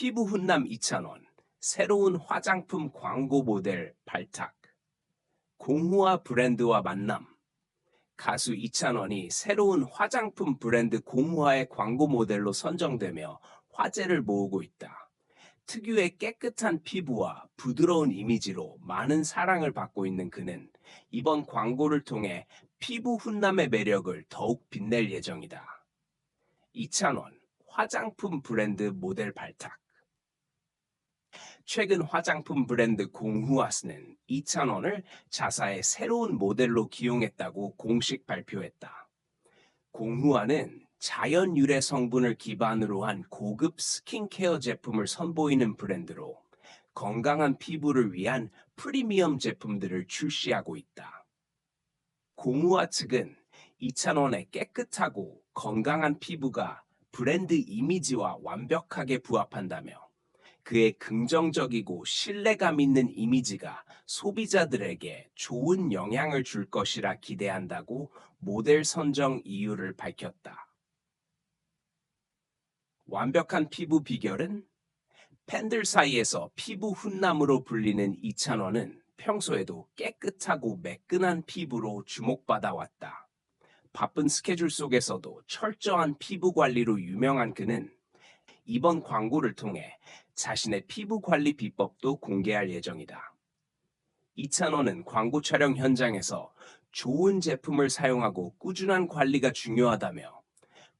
피부 훈남 2,000원, 새로운 화장품 광고 모델 발탁, 공후와 브랜드와 만남, 가수 2,000원이 새로운 화장품 브랜드 공후와의 광고 모델로 선정되며 화제를 모으고 있다. 특유의 깨끗한 피부와 부드러운 이미지로 많은 사랑을 받고 있는 그는 이번 광고를 통해 피부 훈남의 매력을 더욱 빛낼 예정이다. 2,000원 화장품 브랜드 모델 발탁 최근 화장품 브랜드 공후아스는 2,000원을 자사의 새로운 모델로 기용했다고 공식 발표했다. 공후아는 자연 유래 성분을 기반으로 한 고급 스킨케어 제품을 선보이는 브랜드로 건강한 피부를 위한 프리미엄 제품들을 출시하고 있다. 공후아 측은 2,000원의 깨끗하고 건강한 피부가 브랜드 이미지와 완벽하게 부합한다며 그의 긍정적이고 신뢰감 있는 이미지가 소비자들에게 좋은 영향을 줄 것이라 기대한다고 모델 선정 이유를 밝혔다. 완벽한 피부 비결은 팬들 사이에서 피부 훈남으로 불리는 이찬원은 평소에도 깨끗하고 매끈한 피부로 주목받아 왔다. 바쁜 스케줄 속에서도 철저한 피부 관리로 유명한 그는 이번 광고를 통해 자신의 피부 관리 비법도 공개할 예정이다. 이찬원은 광고 촬영 현장에서 좋은 제품을 사용하고 꾸준한 관리가 중요하다며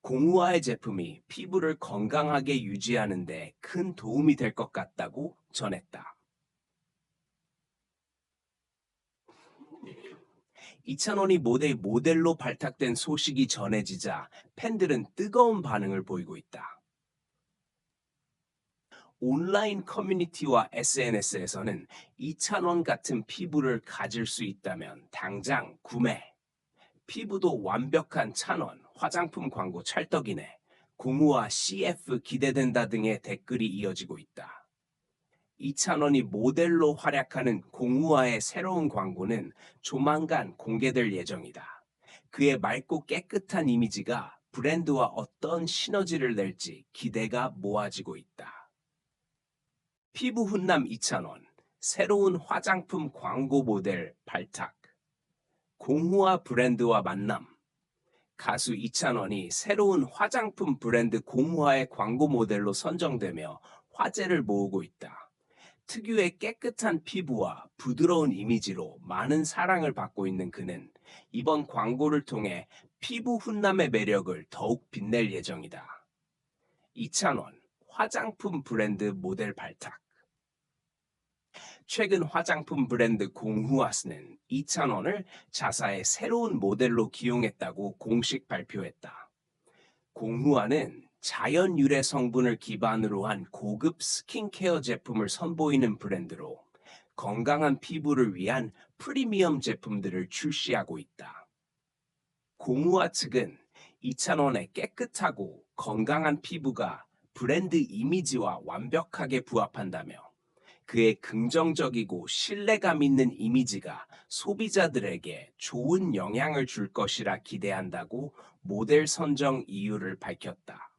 공우화의 제품이 피부를 건강하게 유지하는 데 큰 도움이 될 것 같다고 전했다. 이찬원이 모델 모델로 발탁된 소식이 전해지자 팬들은 뜨거운 반응을 보이고 있다. 온라인 커뮤니티와 SNS에서는 이찬원 같은 피부를 가질 수 있다면 당장 구매. 피부도 완벽한 찬원, 화장품 광고 찰떡이네. 공우와 CF 기대된다 등의 댓글이 이어지고 있다. 이찬원이 모델로 활약하는 공우와의 새로운 광고는 조만간 공개될 예정이다. 그의 맑고 깨끗한 이미지가 브랜드와 어떤 시너지를 낼지 기대가 모아지고 있다. 피부 훈남 2,000원, 새로운 화장품 광고 모델 발탁, 공후와 브랜드와 만남, 가수 2,000원이 새로운 화장품 브랜드 공후와의 광고 모델로 선정되며 화제를 모으고 있다. 특유의 깨끗한 피부와 부드러운 이미지로 많은 사랑을 받고 있는 그는 이번 광고를 통해 피부 훈남의 매력을 더욱 빛낼 예정이다. 2,000원 화장품 브랜드 모델 발탁 최근 화장품 브랜드 공후아스는 2,000원을 자사의 새로운 모델로 기용했다고 공식 발표했다. 공후아는 자연 유래 성분을 기반으로 한 고급 스킨케어 제품을 선보이는 브랜드로 건강한 피부를 위한 프리미엄 제품들을 출시하고 있다. 공후아 측은 2,000원의 깨끗하고 건강한 피부가 브랜드 이미지와 완벽하게 부합한다며 그의 긍정적이고 신뢰감 있는 이미지가 소비자들에게 좋은 영향을 줄 것이라 기대한다고 모델 선정 이유를 밝혔다.